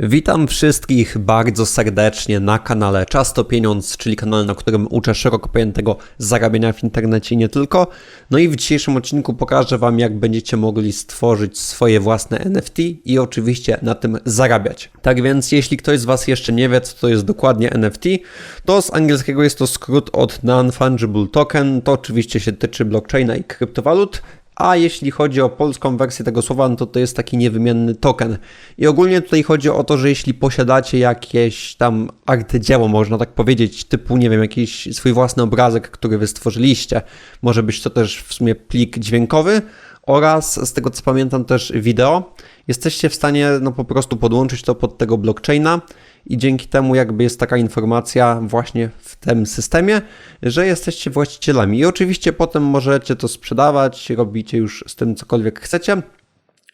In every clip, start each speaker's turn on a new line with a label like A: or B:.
A: Witam wszystkich bardzo serdecznie na kanale Czas to Pieniądz, czyli kanale, na którym uczę szeroko pojętego zarabiania w internecie i nie tylko. No i w dzisiejszym odcinku pokażę Wam, jak będziecie mogli stworzyć swoje własne NFT i oczywiście na tym zarabiać. Tak więc, jeśli ktoś z Was jeszcze nie wie, co to jest dokładnie NFT, to z angielskiego jest to skrót od Non-Fungible Token. To oczywiście się tyczy blockchaina i kryptowalut. A jeśli chodzi o polską wersję tego słowa, no to to jest taki niewymienny token. I ogólnie tutaj chodzi o to, że jeśli posiadacie jakieś tam arcydzieło, można tak powiedzieć, typu, nie wiem, jakiś swój własny obrazek, który wy stworzyliście, może być to też w sumie plik dźwiękowy oraz, z tego co pamiętam, też wideo, jesteście w stanie no po prostu podłączyć to pod tego blockchaina i dzięki temu jakby jest taka informacja właśnie w tym systemie, że jesteście właścicielami. I oczywiście potem możecie to sprzedawać, robicie już z tym cokolwiek chcecie.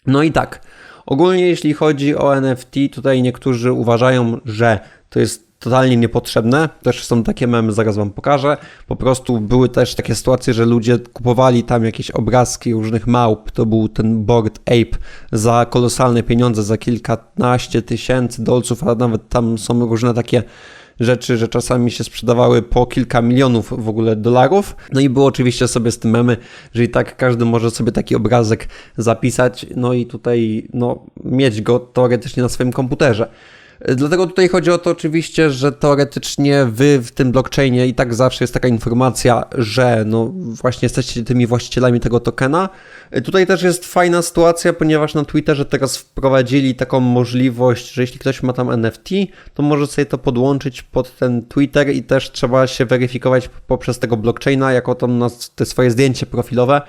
A: No i tak, ogólnie jeśli chodzi o NFT, tutaj niektórzy uważają, że to jest totalnie niepotrzebne. Też są takie memy, zaraz wam pokażę. Po prostu były też takie sytuacje, że ludzie kupowali tam jakieś obrazki różnych małp. To był ten Board Ape za kolosalne pieniądze, za kilkanaście tysięcy dolców, a nawet tam są różne takie rzeczy, że czasami się sprzedawały po kilka milionów w ogóle dolarów. No i było oczywiście sobie z tym memy, że i tak każdy może sobie taki obrazek zapisać, no i tutaj no, mieć go teoretycznie na swoim komputerze. Dlatego tutaj chodzi o to oczywiście, że teoretycznie wy w tym blockchainie i tak zawsze jest taka informacja, że no właśnie jesteście tymi właścicielami tego tokena. Tutaj też jest fajna sytuacja, ponieważ na Twitterze teraz wprowadzili taką możliwość, że jeśli ktoś ma tam NFT, to może sobie to podłączyć pod ten Twitter i też trzeba się weryfikować poprzez tego blockchaina, jako tam na te swoje zdjęcie profilowe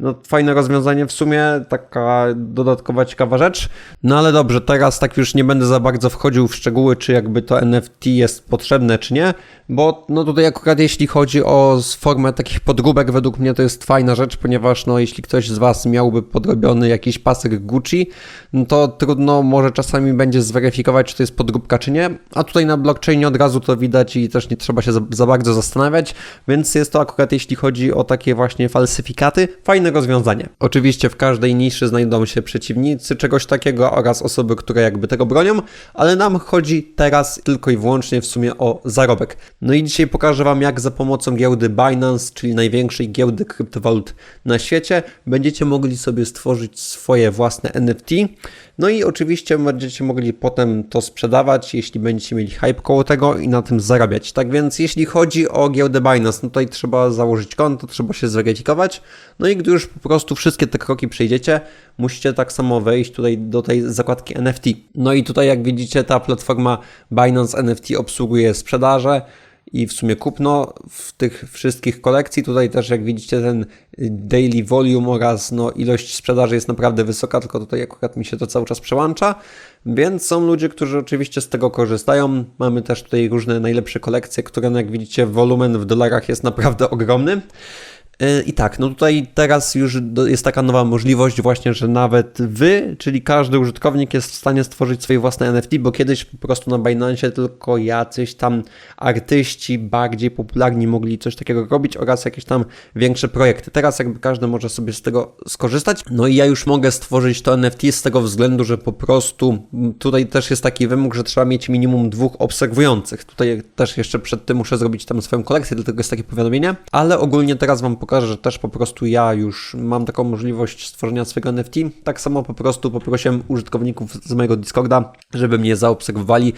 A: no, fajne rozwiązanie w sumie, taka dodatkowa ciekawa rzecz. No ale dobrze, teraz tak już nie będę za bardzo wchodził w szczegóły, czy jakby to NFT jest potrzebne, czy nie, bo no tutaj akurat jeśli chodzi o formę takich podróbek, według mnie to jest fajna rzecz, ponieważ no jeśli ktoś z Was miałby podrobiony jakiś pasek Gucci, no to trudno może czasami będzie zweryfikować, czy to jest podróbka, czy nie, a tutaj na blockchainie od razu to widać i też nie trzeba się za, za bardzo zastanawiać, więc jest to akurat jeśli chodzi o takie właśnie falsyfikaty, fajne rozwiązanie. Oczywiście w każdej niszy znajdą się przeciwnicy czegoś takiego oraz osoby, które jakby tego bronią, ale nam chodzi teraz tylko i wyłącznie w sumie o zarobek. No i dzisiaj pokażę Wam, jak za pomocą giełdy Binance, czyli największej giełdy kryptowalut na świecie, będziecie mogli sobie stworzyć swoje własne NFT. No i oczywiście będziecie mogli potem to sprzedawać, jeśli będziecie mieli hype koło tego i na tym zarabiać. Tak więc jeśli chodzi o giełdę Binance, no tutaj trzeba założyć konto, trzeba się zweryfikować. No i gdy już po prostu wszystkie te kroki przejdziecie, musicie tak samo wejść tutaj do tej zakładki NFT. No i tutaj jak widzicie ta platforma Binance NFT obsługuje sprzedaże, i w sumie kupno w tych wszystkich kolekcji. Tutaj też jak widzicie ten daily volume oraz no, ilość sprzedaży jest naprawdę wysoka, tylko tutaj akurat mi się to cały czas przełącza, więc są ludzie, którzy oczywiście z tego korzystają. Mamy też tutaj różne najlepsze kolekcje, które no, jak widzicie wolumen w dolarach jest naprawdę ogromny. E, I tak, no tutaj teraz już jest taka nowa możliwość właśnie, że nawet wy, czyli każdy użytkownik jest w stanie stworzyć swoje własne NFT, bo kiedyś po prostu na Binance tylko jacyś tam artyści bardziej popularni mogli coś takiego robić oraz jakieś tam większe projekty. Teraz jakby każdy może sobie z tego skorzystać. No i ja już mogę stworzyć to NFT z tego względu, że po prostu tutaj też jest taki wymóg, że trzeba mieć minimum dwóch obserwujących. Tutaj też jeszcze przed tym muszę zrobić tam swoją kolekcję, dlatego jest takie powiadomienie, ale ogólnie teraz wam pokażę że też po prostu ja już mam taką możliwość stworzenia swojego NFT. Tak samo po prostu poprosiłem użytkowników z mojego Discorda, żeby mnie zaobserwowali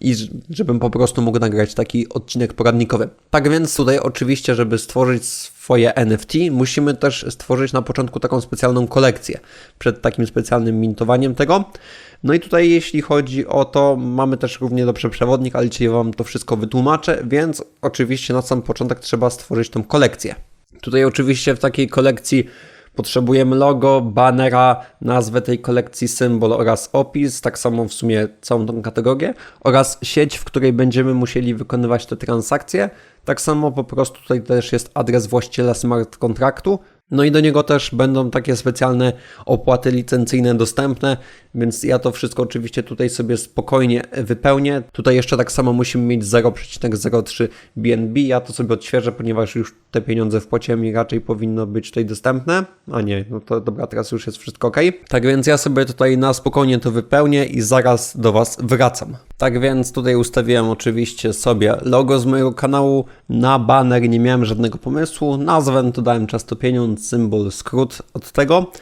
A: i żebym po prostu mógł nagrać taki odcinek poradnikowy. Tak więc tutaj oczywiście, żeby stworzyć swoje NFT, musimy też stworzyć na początku taką specjalną kolekcję przed takim specjalnym mintowaniem tego. No i tutaj jeśli chodzi o to, mamy też równie dobrze przewodnik, ale dzisiaj Wam to wszystko wytłumaczę, więc oczywiście na sam początek trzeba stworzyć tą kolekcję. Tutaj oczywiście w takiej kolekcji potrzebujemy logo, banera, nazwę tej kolekcji, symbol oraz opis, tak samo w sumie całą tą kategorię oraz sieć, w której będziemy musieli wykonywać te transakcje. Tak samo po prostu tutaj też jest adres właściciela smart kontraktu, No i do niego też będą takie specjalne opłaty licencyjne dostępne, więc ja to wszystko oczywiście tutaj sobie spokojnie wypełnię. Tutaj jeszcze tak samo musimy mieć 0,03 BNB. Ja to sobie odświeżę, ponieważ już te pieniądze wpłaciłem i raczej powinno być tutaj dostępne. A nie, no to dobra, teraz już jest wszystko ok. Tak więc ja sobie tutaj na spokojnie to wypełnię i zaraz do Was wracam. Tak więc tutaj ustawiłem oczywiście sobie logo z mojego kanału. Na banner nie miałem żadnego pomysłu. Nazwę to dałem często pieniądz, symbol, skrót od tego.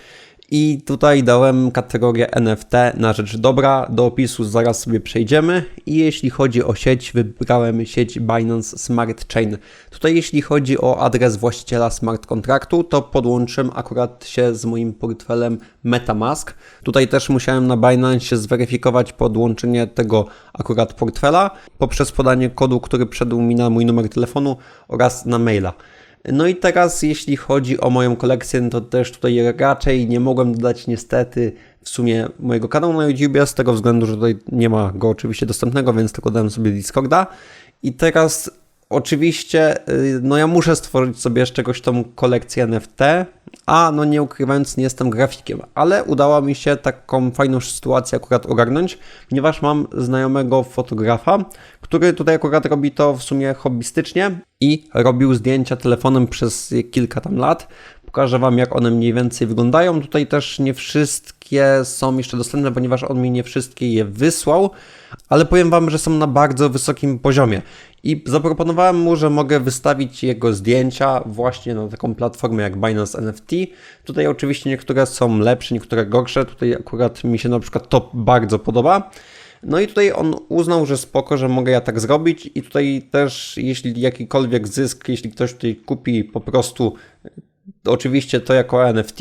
A: I tutaj dałem kategorię NFT na rzecz dobra. Do opisu zaraz sobie przejdziemy. I jeśli chodzi o sieć, wybrałem sieć Binance Smart Chain. Tutaj jeśli chodzi o adres właściciela smart kontraktu, to podłączyłem akurat się z moim portfelem MetaMask. Tutaj też musiałem na Binance zweryfikować podłączenie tego akurat portfela poprzez podanie kodu, który wszedł mi na mój numer telefonu oraz na maila. No i teraz jeśli chodzi o moją kolekcję, to też tutaj raczej nie mogłem dodać niestety w sumie mojego kanału na YouTube z tego względu, że tutaj nie ma go oczywiście dostępnego, więc tylko dałem sobie Discorda. I teraz oczywiście, y, no ja muszę stworzyć sobie z czegoś tą kolekcję NFT, a no nie ukrywając, nie jestem grafikiem, ale udało mi się taką fajną sytuację akurat ogarnąć, ponieważ mam znajomego fotografa, który tutaj akurat robi to w sumie hobbystycznie i robił zdjęcia telefonem przez kilka tam lat. Pokażę Wam, jak one mniej więcej wyglądają. Tutaj też nie wszystkie są jeszcze dostępne, ponieważ on mi nie wszystkie je wysłał, ale powiem Wam, że są na bardzo wysokim poziomie. I zaproponowałem mu, że mogę wystawić jego zdjęcia właśnie na taką platformę jak Binance NFT. Tutaj oczywiście niektóre są lepsze, niektóre gorsze. Tutaj akurat mi się na przykład to bardzo podoba. No i tutaj on uznał, że spoko, że mogę ja tak zrobić i tutaj też jeśli jakikolwiek zysk, jeśli ktoś tutaj kupi po prostu oczywiście to jako NFT,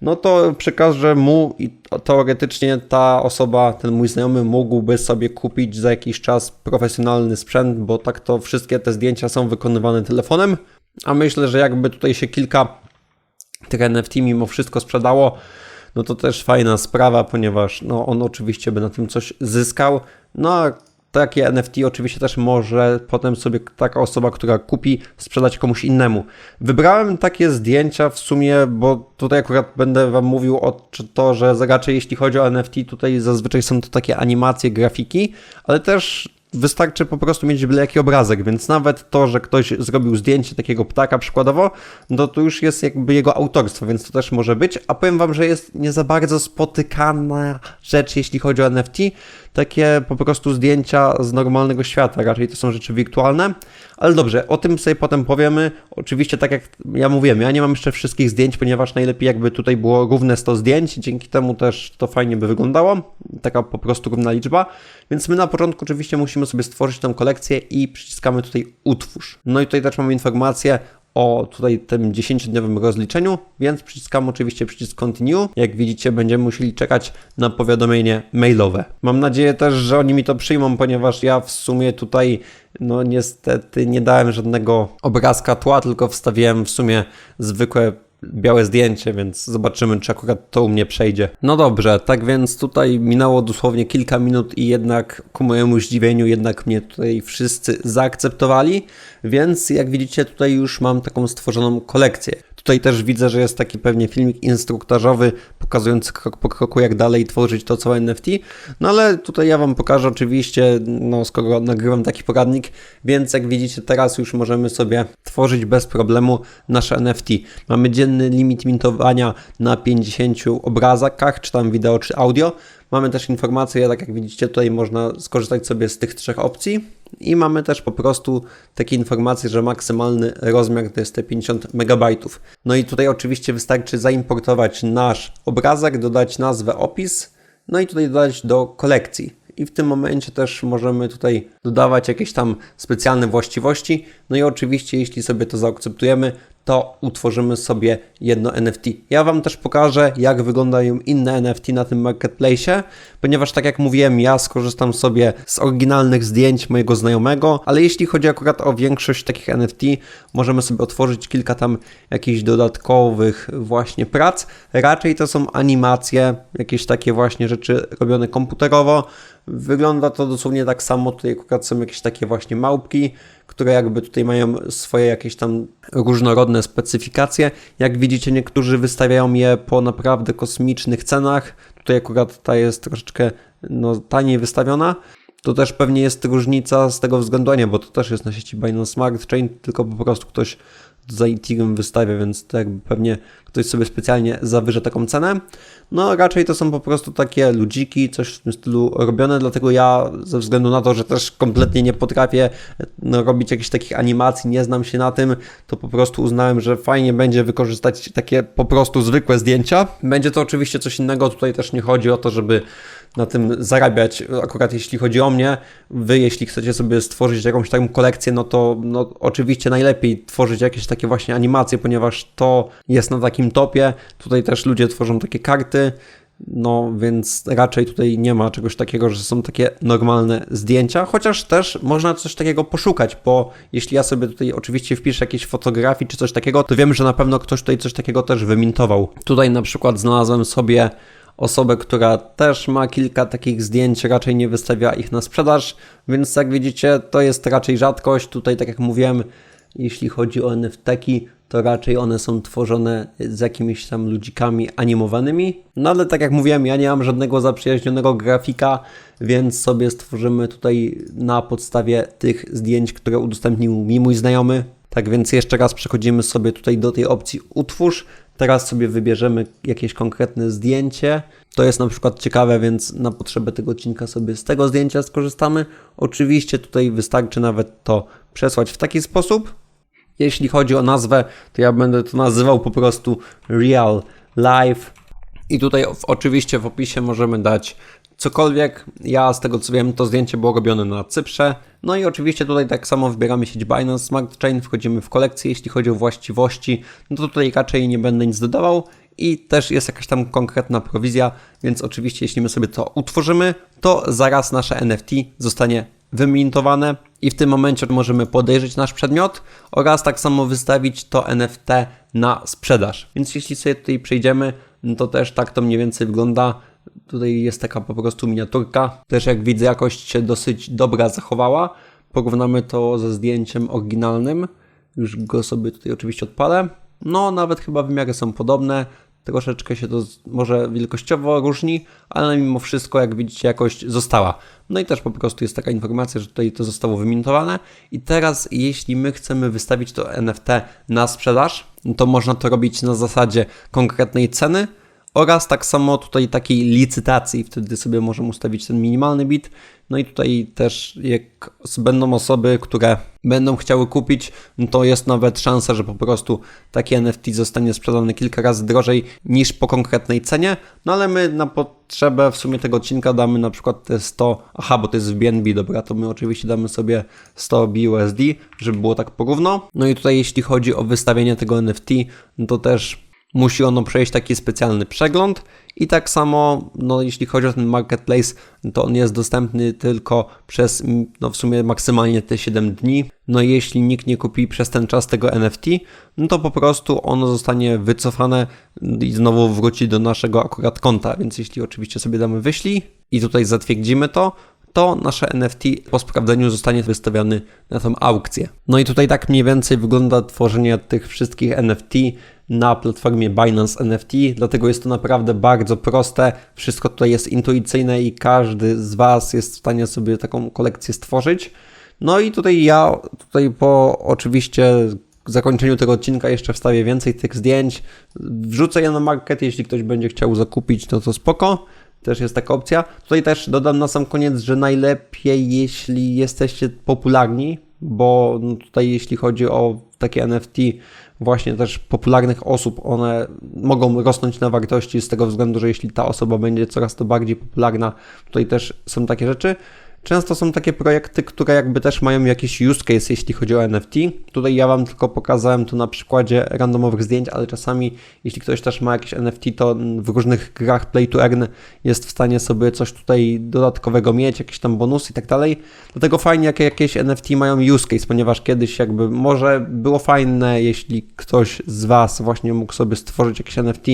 A: no to przekażę mu i teoretycznie ta osoba, ten mój znajomy mógłby sobie kupić za jakiś czas profesjonalny sprzęt, bo tak to wszystkie te zdjęcia są wykonywane telefonem, a myślę, że jakby tutaj się kilka tych NFT mimo wszystko sprzedało, no to też fajna sprawa, ponieważ no, on oczywiście by na tym coś zyskał, no a takie NFT oczywiście też może potem sobie taka osoba, która kupi, sprzedać komuś innemu. Wybrałem takie zdjęcia w sumie, bo tutaj akurat będę Wam mówił o to, że raczej jeśli chodzi o NFT, tutaj zazwyczaj są to takie animacje, grafiki, ale też wystarczy po prostu mieć byle jaki obrazek, więc nawet to, że ktoś zrobił zdjęcie takiego ptaka przykładowo, no to już jest jakby jego autorstwo, więc to też może być, a powiem Wam, że jest nie za bardzo spotykana rzecz, jeśli chodzi o NFT, takie po prostu zdjęcia z normalnego świata, raczej to są rzeczy wirtualne, ale dobrze, o tym sobie potem powiemy. Oczywiście, tak jak ja mówiłem, ja nie mam jeszcze wszystkich zdjęć, ponieważ najlepiej jakby tutaj było równe 100 zdjęć, dzięki temu też to fajnie by wyglądało, taka po prostu równa liczba, więc my na początku oczywiście musimy sobie stworzyć tę kolekcję i przyciskamy tutaj utwórz. No i tutaj też mamy informację o tutaj tym 10-dniowym rozliczeniu, więc przyciskam oczywiście przycisk Continue. Jak widzicie, będziemy musieli czekać na powiadomienie mailowe. Mam nadzieję też, że oni mi to przyjmą, ponieważ ja w sumie tutaj no niestety nie dałem żadnego obrazka tła, tylko wstawiłem w sumie zwykłe białe zdjęcie, więc zobaczymy, czy akurat to u mnie przejdzie. No dobrze, tak więc tutaj minęło dosłownie kilka minut i jednak ku mojemu zdziwieniu jednak mnie tutaj wszyscy zaakceptowali, więc jak widzicie tutaj już mam taką stworzoną kolekcję. Tutaj też widzę, że jest taki pewnie filmik instruktażowy pokazujący krok po kroku, jak dalej tworzyć to całe NFT. No ale tutaj ja Wam pokażę oczywiście, no skoro nagrywam taki poradnik, więc jak widzicie teraz już możemy sobie tworzyć bez problemu nasze NFT. Mamy dzienny limit mintowania na 50 obrazkach, czy tam wideo, czy audio. Mamy też informacje, tak jak widzicie tutaj można skorzystać sobie z tych trzech opcji i mamy też po prostu takie informacje, że maksymalny rozmiar to jest te 50 MB. No i tutaj oczywiście wystarczy zaimportować nasz obrazek, dodać nazwę, opis, no i tutaj dodać do kolekcji. I w tym momencie też możemy tutaj dodawać jakieś tam specjalne właściwości. No i oczywiście, jeśli sobie to zaakceptujemy, to utworzymy sobie jedno NFT. Ja Wam też pokażę, jak wyglądają inne NFT na tym marketplace, ponieważ tak jak mówiłem, ja skorzystam sobie z oryginalnych zdjęć mojego znajomego, ale jeśli chodzi akurat o większość takich NFT, możemy sobie otworzyć kilka tam jakichś dodatkowych właśnie prac. Raczej to są animacje, jakieś takie właśnie rzeczy robione komputerowo. Wygląda to dosłownie tak samo, tutaj akurat są jakieś takie właśnie małpki, które jakby tutaj mają swoje jakieś tam różnorodne specyfikacje. Jak widzicie, niektórzy wystawiają je po naprawdę kosmicznych cenach. Tutaj akurat ta jest troszeczkę no, taniej wystawiona. To też pewnie jest różnica z tego względu, nie, bo to też jest na sieci Binance Smart Chain, tylko po prostu ktoś za Ethereum wystawia, więc to jakby pewnie ktoś sobie specjalnie zawyża taką cenę. No raczej to są po prostu takie ludziki, coś w tym stylu robione, dlatego ja ze względu na to, że też kompletnie nie potrafię no, robić jakichś takich animacji, nie znam się na tym, to po prostu uznałem, że fajnie będzie wykorzystać takie po prostu zwykłe zdjęcia. Będzie to oczywiście coś innego, tutaj też nie chodzi o to, żeby na tym zarabiać. Akurat jeśli chodzi o mnie, wy jeśli chcecie sobie stworzyć jakąś taką kolekcję, no to no, oczywiście najlepiej tworzyć jakieś takie właśnie animacje, ponieważ to jest na takim topie. Tutaj też ludzie tworzą takie karty. No, więc raczej tutaj nie ma czegoś takiego, że są takie normalne zdjęcia, chociaż też można coś takiego poszukać, bo jeśli ja sobie tutaj oczywiście wpiszę jakieś fotografii czy coś takiego, to wiem, że na pewno ktoś tutaj coś takiego też wymintował. Tutaj na przykład znalazłem sobie osobę, która też ma kilka takich zdjęć, raczej nie wystawia ich na sprzedaż, więc jak widzicie, to jest raczej rzadkość. Tutaj, tak jak mówiłem, jeśli chodzi o NFT-ki, to raczej one są tworzone z jakimiś tam ludzikami animowanymi. No ale tak jak mówiłem, ja nie mam żadnego zaprzyjaźnionego grafika, więc sobie stworzymy tutaj na podstawie tych zdjęć, które udostępnił mi mój znajomy. Tak więc jeszcze raz przechodzimy sobie tutaj do tej opcji utwórz. Teraz sobie wybierzemy jakieś konkretne zdjęcie. To jest na przykład ciekawe, więc na potrzebę tego odcinka sobie z tego zdjęcia skorzystamy. Oczywiście tutaj wystarczy nawet to przesłać w taki sposób. Jeśli chodzi o nazwę, to ja będę to nazywał po prostu Real Life. I tutaj oczywiście w opisie możemy dać cokolwiek. Ja z tego co wiem, to zdjęcie było robione na Cyprze. No i oczywiście tutaj tak samo wybieramy sieć Binance Smart Chain, wchodzimy w kolekcję. Jeśli chodzi o właściwości, no to tutaj raczej nie będę nic dodawał. I też jest jakaś tam konkretna prowizja, więc oczywiście jeśli my sobie to utworzymy, to zaraz nasze NFT zostanie wymintowane i w tym momencie możemy podejrzeć nasz przedmiot oraz tak samo wystawić to NFT na sprzedaż. Więc jeśli sobie tutaj przejdziemy, no to też tak to mniej więcej wygląda. Tutaj jest taka po prostu miniaturka. Też jak widzę jakość się dosyć dobra zachowała. Porównamy to ze zdjęciem oryginalnym. Już go sobie tutaj oczywiście odpalę. No, nawet chyba wymiary są podobne. Troszeczkę się to może wielkościowo różni, ale mimo wszystko, jak widzicie, jakość została. No i też po prostu jest taka informacja, że tutaj to zostało wymintowane. I teraz, jeśli my chcemy wystawić to NFT na sprzedaż, to można to robić na zasadzie konkretnej ceny oraz tak samo tutaj takiej licytacji, wtedy sobie możemy ustawić ten minimalny bit. No i tutaj też jak będą osoby, które będą chciały kupić, no to jest nawet szansa, że po prostu takie NFT zostanie sprzedane kilka razy drożej niż po konkretnej cenie. No ale my na potrzebę w sumie tego odcinka damy na przykład te 100, aha, bo to jest w BNB, dobra, to my oczywiście damy sobie 100 BUSD, żeby było tak porówno. No i tutaj jeśli chodzi o wystawienie tego NFT, no to też musi ono przejść taki specjalny przegląd i tak samo, no, jeśli chodzi o ten marketplace, to on jest dostępny tylko przez, no, w sumie maksymalnie te 7 dni. No jeśli nikt nie kupi przez ten czas tego NFT, no to po prostu ono zostanie wycofane i znowu wróci do naszego akurat konta, więc jeśli oczywiście sobie damy wyślij i tutaj zatwierdzimy to, to nasze NFT po sprawdzeniu zostanie wystawiony na tą aukcję. No i tutaj tak mniej więcej wygląda tworzenie tych wszystkich NFT na platformie Binance NFT, dlatego jest to naprawdę bardzo proste. Wszystko tutaj jest intuicyjne i każdy z Was jest w stanie sobie taką kolekcję stworzyć. No i tutaj ja, tutaj po oczywiście zakończeniu tego odcinka jeszcze wstawię więcej tych zdjęć. Wrzucę je na market, jeśli ktoś będzie chciał zakupić, to to spoko. Też jest taka opcja. Tutaj też dodam na sam koniec, że najlepiej jeśli jesteście popularni, bo tutaj jeśli chodzi o takie NFT właśnie też popularnych osób, one mogą rosnąć na wartości z tego względu, że jeśli ta osoba będzie coraz to bardziej popularna, tutaj też są takie rzeczy. Często są takie projekty, które jakby też mają jakiś use case, jeśli chodzi o NFT. Tutaj ja Wam tylko pokazałem tu na przykładzie randomowych zdjęć, ale czasami, jeśli ktoś też ma jakieś NFT, to w różnych grach Play to Earn jest w stanie sobie coś tutaj dodatkowego mieć, jakieś tam bonusy i tak dalej. Dlatego fajnie, jak jakieś NFT mają use case, ponieważ kiedyś jakby może było fajne, jeśli ktoś z Was właśnie mógł sobie stworzyć jakieś NFT,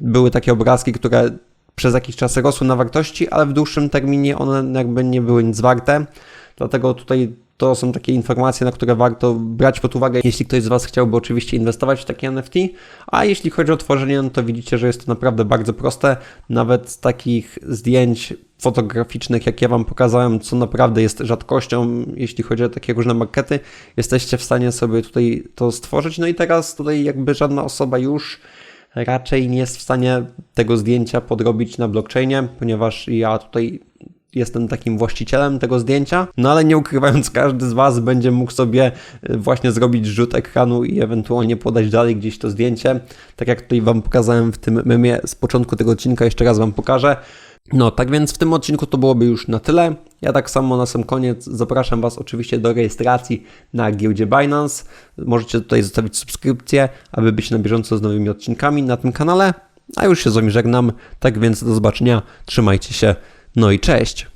A: były takie obrazki, które przez jakiś czas rosły na wartości, ale w dłuższym terminie one jakby nie były nic warte. Dlatego tutaj to są takie informacje, na które warto brać pod uwagę, jeśli ktoś z Was chciałby oczywiście inwestować w takie NFT. A jeśli chodzi o tworzenie, no to widzicie, że jest to naprawdę bardzo proste. Nawet z takich zdjęć fotograficznych, jak ja Wam pokazałem, co naprawdę jest rzadkością, jeśli chodzi o takie różne markety, jesteście w stanie sobie tutaj to stworzyć. No i teraz tutaj jakby żadna osoba już raczej nie jest w stanie tego zdjęcia podrobić na blockchainie, ponieważ ja tutaj jestem takim właścicielem tego zdjęcia, no ale nie ukrywając, każdy z Was będzie mógł sobie y, właśnie zrobić rzut ekranu i ewentualnie podać dalej gdzieś to zdjęcie, tak jak tutaj Wam pokazałem w tym memie z początku tego odcinka, jeszcze raz Wam pokażę. No, tak więc w tym odcinku to byłoby już na tyle. Ja tak samo na sam koniec zapraszam Was oczywiście do rejestracji na giełdzie Binance. Możecie tutaj zostawić subskrypcję, aby być na bieżąco z nowymi odcinkami na tym kanale. A już się z Wami żegnam. Tak więc do zobaczenia. Trzymajcie się. No i cześć.